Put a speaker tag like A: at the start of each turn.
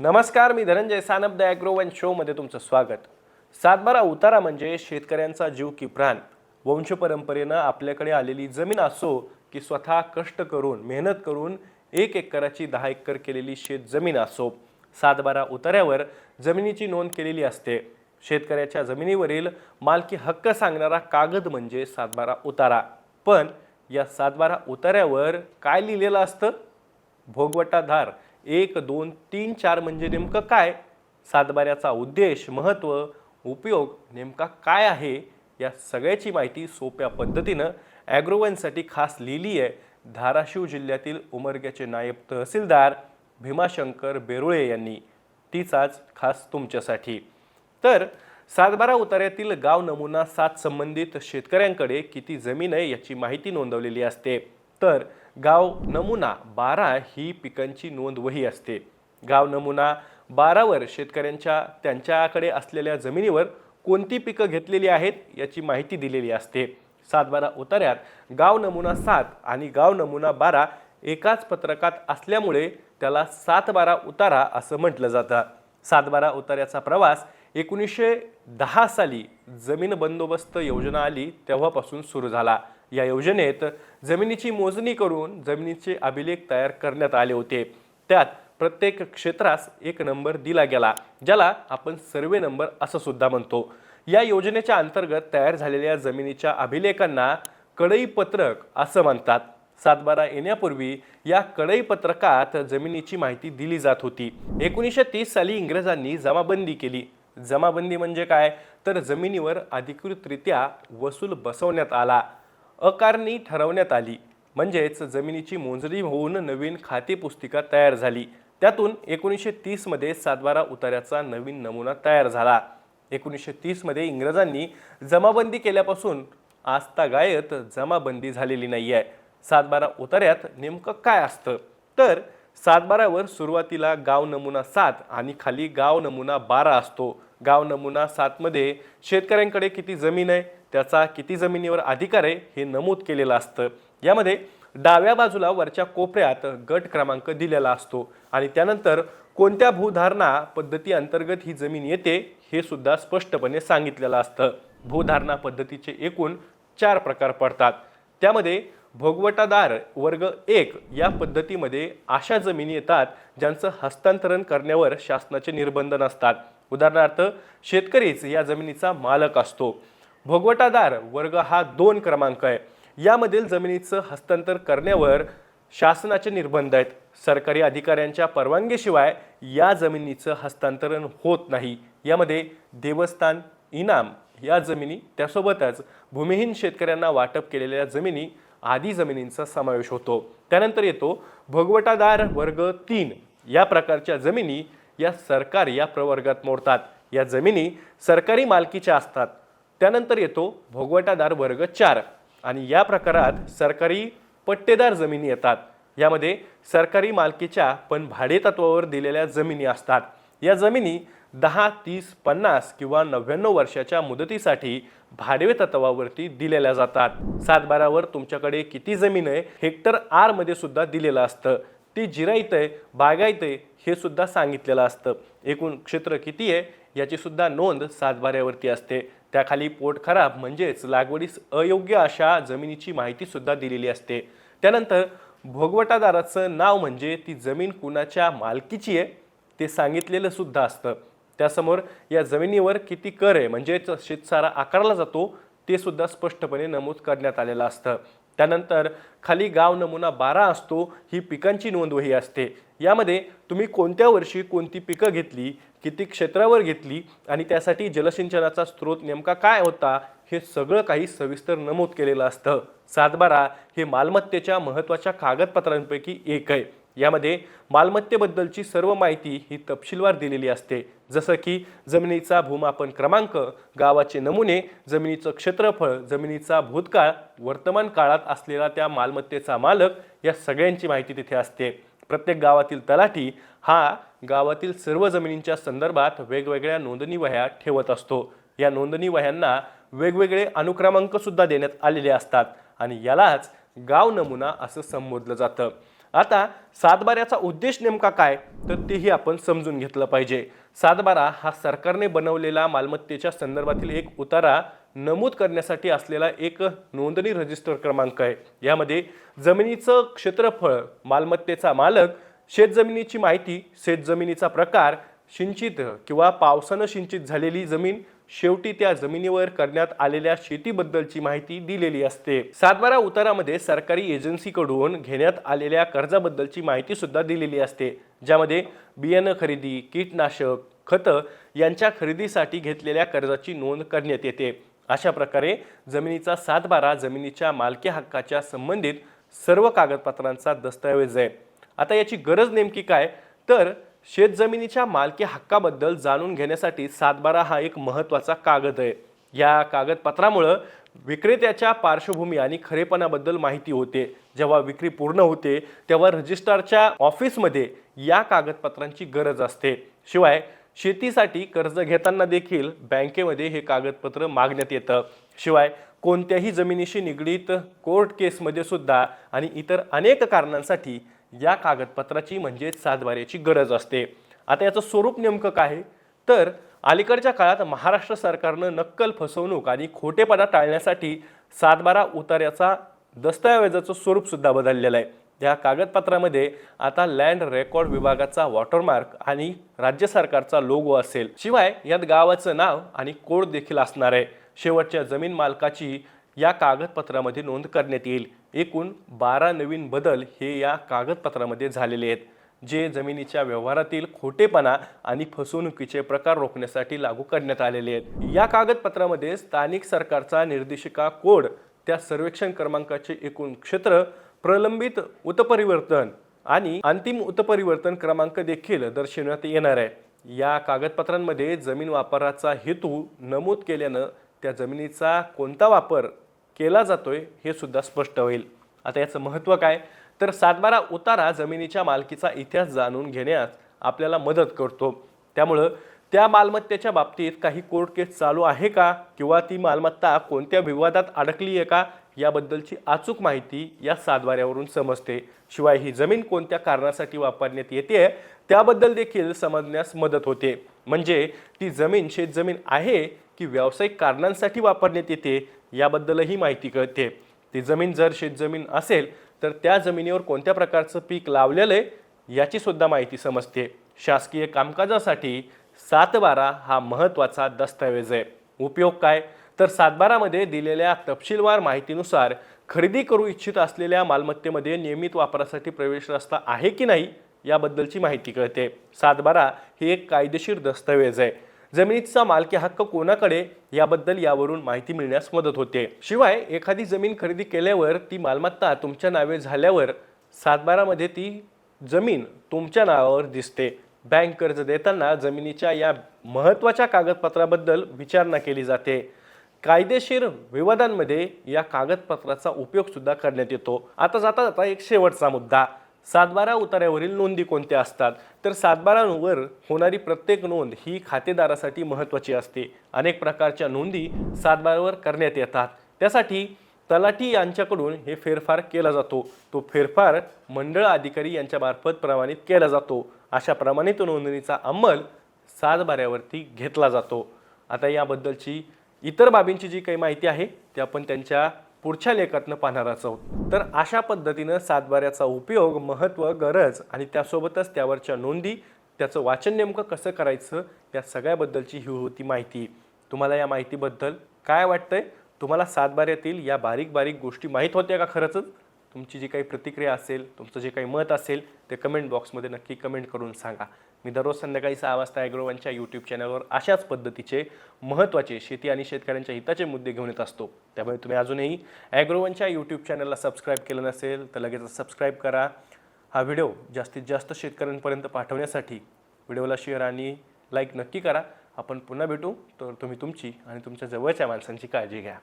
A: नमस्कार मी Dhananjay Sanap the agro one शोमध्ये तुमचं स्वागत. सातबारा उतारा म्हणजे शेतकऱ्यांचा जीव की प्राण. वंशपरंपरेनं आपल्याकडे आलेली जमीन असो की स्वतः कष्ट करून मेहनत करून एक एकराची दहा एकर केलेली शेत जमीन असो सातबारा उतार्यावर जमिनीची नोंद केलेली असते. शेतकऱ्याच्या जमिनीवरील मालकी हक्क सांगणारा कागद म्हणजे सातबारा उतारा. पण या सातबारा उतार्यावर काय लिहिलेलं असतं? भोगवटाधार. एक दोन तीन चार म्हणजे नेमकं काय? सातबाऱ्याचा उद्देश महत्त्व उपयोग नेमका काय आहे? या सगळ्याची माहिती सोप्या पद्धतीनं ॲग्रोवनसाठी खास लिहिली आहे धाराशिव जिल्ह्यातील उमरग्याचे नायब तहसीलदार भीमाशंकर बेरुळे यांनी. तीच आज खास तुमच्यासाठी. तर सातबारा उतार्यातील गाव नमुना सात संबंधित शेतकऱ्यांकडे किती जमीन आहे याची माहिती नोंदवलेली असते. तर गाव नमुना बारा ही पिकांची नोंद वही असते. गाव नमुना बारावर शेतकऱ्यांच्या त्यांच्याकडे असलेल्या जमिनीवर कोणती पिकं घेतलेली आहेत याची माहिती दिलेली असते. सातबारा उतार्यात गाव नमुना सात आणि गाव नमुना बारा एकाच पत्रकात असल्यामुळे त्याला सातबारा उतारा असं म्हटलं जातं. सातबारा उतार्याचा प्रवास एकोणीसशे दहा साली जमीन बंदोबस्त योजना आली तेव्हापासून सुरू झाला. या योजनेत जमिनीची मोजणी करून जमिनीचे अभिलेख तयार करण्यात आले होते. त्यात प्रत्येक क्षेत्रास एक नंबर दिला गेला ज्याला आपण सर्वे नंबर असं सुद्धा म्हणतो. या योजनेच्या अंतर्गत तयार झालेल्या जमिनीच्या अभिलेखांना कडई पत्रक असं म्हणतात. सातबारा येण्यापूर्वी या कडई पत्रकात जमिनीची माहिती दिली जात होती. एकोणीसशे तीस साली इंग्रजांनी जमाबंदी केली. जमाबंदी म्हणजे काय? तर जमिनीवर अधिकृतरित्या वसूल बसवण्यात आला. अकारणी ठरवण्यात आली. म्हणजेच जमिनीची मोजणी होऊन नवीन खाते पुस्तिका तयार झाली. त्यातून एकोणीसशे तीसमध्ये सातबारा उतार्याचा नवीन नमुना तयार झाला. एकोणीसशे तीसमध्ये इंग्रजांनी जमाबंदी केल्यापासून आजतागायत जमाबंदी झालेली नाही आहे सातबारा उतार्यात नेमकं काय असतं? तर सातबारावर सुरुवातीला गाव नमुना सात आणि खाली गाव नमुना बारा असतो. गाव नमुना सातमध्ये शेतकऱ्यांकडे किती जमीन आहे? त्याचा किती जमिनीवर अधिकार आहे हे नमूद केलेलं असतं. यामध्ये डाव्या बाजूला वरच्या कोपऱ्यात गट क्रमांक दिलेला असतो आणि त्यानंतर कोणत्या भूधारणा पद्धती अंतर्गत ही जमीन येते हे सुद्धा स्पष्टपणे सांगितलेलं असतं. भूधारणा पद्धतीचे एकूण चार प्रकार पडतात. त्यामध्ये भोगवटादार वर्ग एक या पद्धतीमध्ये अशा जमिनी येतात ज्यांचं हस्तांतरण करण्यावर शासनाचे निर्बंध नसतात. उदाहरणार्थ शेतकरीच या जमिनीचा मालक असतो. भोगवटादार वर्ग हा दोन क्रमांक आहे. यामधील जमिनीचं हस्तांतर करण्यावर शासनाचे निर्बंध आहेत. सरकारी अधिकाऱ्यांच्या परवानगीशिवाय या जमिनीचं हस्तांतरण होत नाही. यामध्ये देवस्थान इनाम या जमिनी त्यासोबतच भूमिहीन शेतकऱ्यांना वाटप केलेल्या जमिनी आदी जमिनींचा समावेश होतो. त्यानंतर येतो भोगवटादार वर्ग तीन. या प्रकारच्या जमिनी या सरकार या प्रवर्गात मोडतात. या जमिनी सरकारी मालकीच्या असतात. त्यानंतर येतो भोगवटादार वर्ग चार. आणि या प्रकारात सरकारी पट्टेदार जमिनी येतात. यामध्ये सरकारी मालकीच्या पण भाडेतत्वावर दिलेल्या जमिनी असतात. या जमिनी दहा तीस पन्नास किंवा नव्याण्णव वर्षाच्या मुदतीसाठी भाडवे तत्वावरती दिलेल्या जातात. सातबारावर तुमच्याकडे किती जमीन आहे हेक्टर आरमध्ये सुद्धा दिलेलं असतं. ती जिरायत आहे बागायत आहे हे सुद्धा सांगितलेलं असतं. एकूण क्षेत्र किती आहे याची सुद्धा नोंद सातबाऱ्यावरती असते. त्याखाली पोट खराब म्हणजेच लागवडीस अयोग्य अशा जमिनीची माहितीसुद्धा दिलेली असते. त्यानंतर भोगवटादाराचं नाव म्हणजे ती जमीन कुणाच्या मालकीची आहे ते सांगितलेलं सुद्धा असतं. त्यासमोर या जमिनीवर किती कर आहे म्हणजेच शेतसारा आकारला जातो ते सुद्धा स्पष्टपणे नमूद करण्यात आलेलं असतं. त्यानंतर खाली गाव नमुना बारा असतो ही पिकांची नोंदवही असते. यामध्ये तुम्ही कोणत्या वर्षी कोणती पिकं घेतली किती क्षेत्रावर घेतली आणि त्यासाठी जलसिंचनाचा स्रोत नेमका काय होता हे सगळं काही सविस्तर नमूद केलेलं असतं. सातबारा हे मालमत्तेच्या महत्त्वाच्या कागदपत्रांपैकी एक आहे. यामध्ये मालमत्तेबद्दलची सर्व माहिती ही तपशीलवार दिलेली असते. जसं की जमिनीचा भूमापन क्रमांक गावाचे नमुने जमिनीचं क्षेत्रफळ जमिनीचा भूतकाळ वर्तमान काळात असलेला त्या मालमत्तेचा मालक या सगळ्यांची माहिती तिथे असते. प्रत्येक गावातील तलाठी हा गावातील सर्व जमिनींच्या संदर्भात वेगवेगळ्या नोंदणी वह्या ठेवत असतो. या नोंदणी वह्यांना वेगवेगळे अनुक्रमांकसुद्धा देण्यात आलेले असतात आणि यालाच गाव नमुना असं संबोधलं जातं. आता सातबाऱ्याचा उद्देश नेमका काय? तर तेही आपण समजून घेतलं पाहिजे. सातबारा हा सरकारने बनवलेला मालमत्तेच्या संदर्भातील एक उतारा नमूद करण्यासाठी असलेला एक नोंदणी रजिस्टर क्रमांक आहे. यामध्ये जमिनीचं क्षेत्रफळ मालमत्तेचा मालक शेतजमिनीची माहिती शेतजमिनीचा प्रकार सिंचित किंवा पावसानं सिंचित झालेली जमीन शेवटी त्या जमिनीवर करण्यात आलेल्या शेतीबद्दलची माहिती दिलेली असते. सातबारा उतारामध्ये सरकारी एजन्सीकडून घेण्यात आलेल्या कर्जाबद्दलची माहिती सुद्धा दिलेली असते. ज्यामध्ये बियाणं खरेदी कीटनाशक खतं यांच्या खरेदीसाठी घेतलेल्या कर्जाची नोंद करण्यात येते. अशा प्रकारे जमिनीचा सातबारा जमिनीच्या मालकी हक्काच्या संबंधित सर्व कागदपत्रांचा दस्तऐवज आहे. आता याची गरज नेमकी काय? तर शेतजमिनीच्या मालकी हक्काबद्दल जाणून घेण्यासाठी सातबारा हा एक महत्त्वाचा कागद आहे. या कागदपत्रामुळं विक्रेत्याच्या पार्श्वभूमी आणि खरेपणाबद्दल माहिती होते. जेव्हा विक्री पूर्ण होते तेव्हा रजिस्ट्रारच्या ऑफिसमध्ये या कागदपत्रांची गरज असते. शिवाय शेतीसाठी कर्ज घेताना देखील बँकेमध्ये हे कागदपत्र मागण्यात येतं. शिवाय कोणत्याही जमिनीशी निगडीत कोर्ट केसमध्ये सुद्धा आणि इतर अनेक कारणांसाठी या कागदपत्राची म्हणजेच सातबाऱ्याची गरज असते. आता याचं स्वरूप नेमकं काय? तर अलीकडच्या काळात महाराष्ट्र सरकारनं नक्कल फसवणूक आणि खोटेपणा टाळण्यासाठी सातबारा उतार्याचा दस्तऐवजाचं स्वरूपसुद्धा बदललेलं आहे. या कागदपत्रामध्ये आता लँड रेकॉर्ड विभागाचा वॉटरमार्क आणि राज्य सरकारचा लोगो असेल. शिवाय यात गावाचं नाव आणि कोड देखील असणार आहे. शेवटच्या जमीन मालकाची या कागदपत्रामध्ये नोंद करण्यात येईल. एकूण बारा नवीन बदल हे या कागदपत्रामध्ये झालेले आहेत जे जमिनीच्या व्यवहारातील खोटेपणा आणि फसवणुकीचे प्रकार रोखण्यासाठी लागू करण्यात आलेले आहेत. या कागदपत्रामध्ये स्थानिक सरकारचा निर्देशिका कोड त्या सर्वेक्षण क्रमांकाचे एकूण क्षेत्र प्रलंबित उत्परिवर्तन आणि अंतिम उत्परिवर्तन क्रमांक देखील दर्शवण्यात येणार आहे. या कागदपत्रांमध्ये जमीन वापराचा हेतू नमूद केल्यानं त्या जमिनीचा कोणता वापर केला जातोय हे सुद्धा स्पष्ट होईल. आता याचं महत्त्व काय? तर सातबारा उतारा जमिनीच्या मालकीचा इतिहास जाणून घेण्यास आपल्याला मदत करतो. त्यामुळं त्या मालमत्तेच्या बाबतीत काही कोर्ट केस चालू आहे का? किंवा ती मालमत्ता कोणत्या विवादात अडकली आहे का? याबद्दलची अचूक माहिती या सातबाऱ्यावरून समजते. शिवाय ही जमीन कोणत्या कारणासाठी वापरण्यात येते त्याबद्दल देखील समजण्यास मदत होते. म्हणजे ती जमीन शेतजमीन आहे की व्यावसायिक कारणांसाठी वापरण्यात येते याबद्दलही माहिती कळते. ती जमीन जर शेतजमीन असेल तर त्या जमिनीवर कोणत्या प्रकारचं पीक लावलेलं आहे याची सुद्धा माहिती समजते. शासकीय कामकाजासाठी सातबारा हा महत्त्वाचा दस्तऐवज आहे. उपयोग काय? तर सातबारामध्ये दिलेल्या तपशीलवार माहितीनुसार खरेदी करू इच्छित असलेल्या मालमत्तेमध्ये नियमित वापरासाठी प्रवेश रस्ता आहे की नाही याबद्दलची माहिती कळते. सातबारा हे एक कायदेशीर दस्तऐवज आहे. जमिनीचा मालकी हक्क कोणाकडे याबद्दल यावरून माहिती मिळण्यास मदत होते. शिवाय एखादी जमीन खरेदी केल्यावर ती मालमत्ता तुमच्या नावे झाल्यावर सातबारामध्ये ती जमीन तुमच्या नावावर दिसते. बँक कर्ज देताना जमिनीच्या या महत्त्वाच्या कागदपत्राबद्दल विचारणा केली जाते. कायदेशीर विवादांमध्ये या कागदपत्राचा उपयोगसुद्धा करण्यात येतो. आता जाता जाता एक शेवटचा मुद्दा. सातबारा उतार्यावरील नोंदी कोणत्या असतात? तर सातबारांवर होणारी प्रत्येक नोंद ही खातेदारासाठी महत्त्वाची असते. अनेक प्रकारच्या नोंदी सातबारावर करण्यात येतात. त्यासाठी तलाठी यांच्याकडून हे फेरफार केला जातो. तो फेरफार मंडळ अधिकारी यांच्यामार्फत प्रमाणित केला जातो. अशा प्रमाणित नोंदणीचा अंमल सातबाऱ्यावरती घेतला जातो. आता याबद्दलची इतर बाबींची जी काही माहिती आहे ती आपण त्यांच्या पुढच्या लेखातनं पाहणारच आहोत तर अशा पद्धतीनं सातबाऱ्याचा उपयोग महत्त्व गरज आणि त्यासोबतच त्यावरच्या नोंदी त्याचं वाचन नेमकं कसं करायचं या सगळ्याबद्दलची ही होती माहिती. तुम्हाला या माहितीबद्दल काय वाटतंय? तुम्हाला सातबाऱ्यातील या बारीक बारीक गोष्टी माहीत होत्या का खरंच? तुमची जी काही प्रतिक्रिया असेल तुमचं जे काही मत असेल ते कमेंट बॉक्समध्ये नक्की कमेंट करून सांगा. मी दररोज संध्याकाळी सहा वाजता ॲग्रोवनच्या यूट्यूब चॅनलवर अशाच पद्धतीचे महत्त्वाचे शेती आणि शेतकऱ्यांच्या हिताचे मुद्दे घेऊन येत असतो. त्यामुळे तुम्ही अजूनही ॲग्रोवनच्या यूट्यूब चॅनलला सबस्क्राईब केलं नसेल तर लगेच सबस्क्राईब करा. हा व्हिडिओ जास्तीत जास्त शेतकऱ्यांपर्यंत पाठवण्यासाठी व्हिडिओला शेअर आणि लाईक नक्की करा. आपण पुन्हा भेटू. तर तुम्ही तुमची आणि तुमच्या जवळच्या माणसांची काळजी घ्या.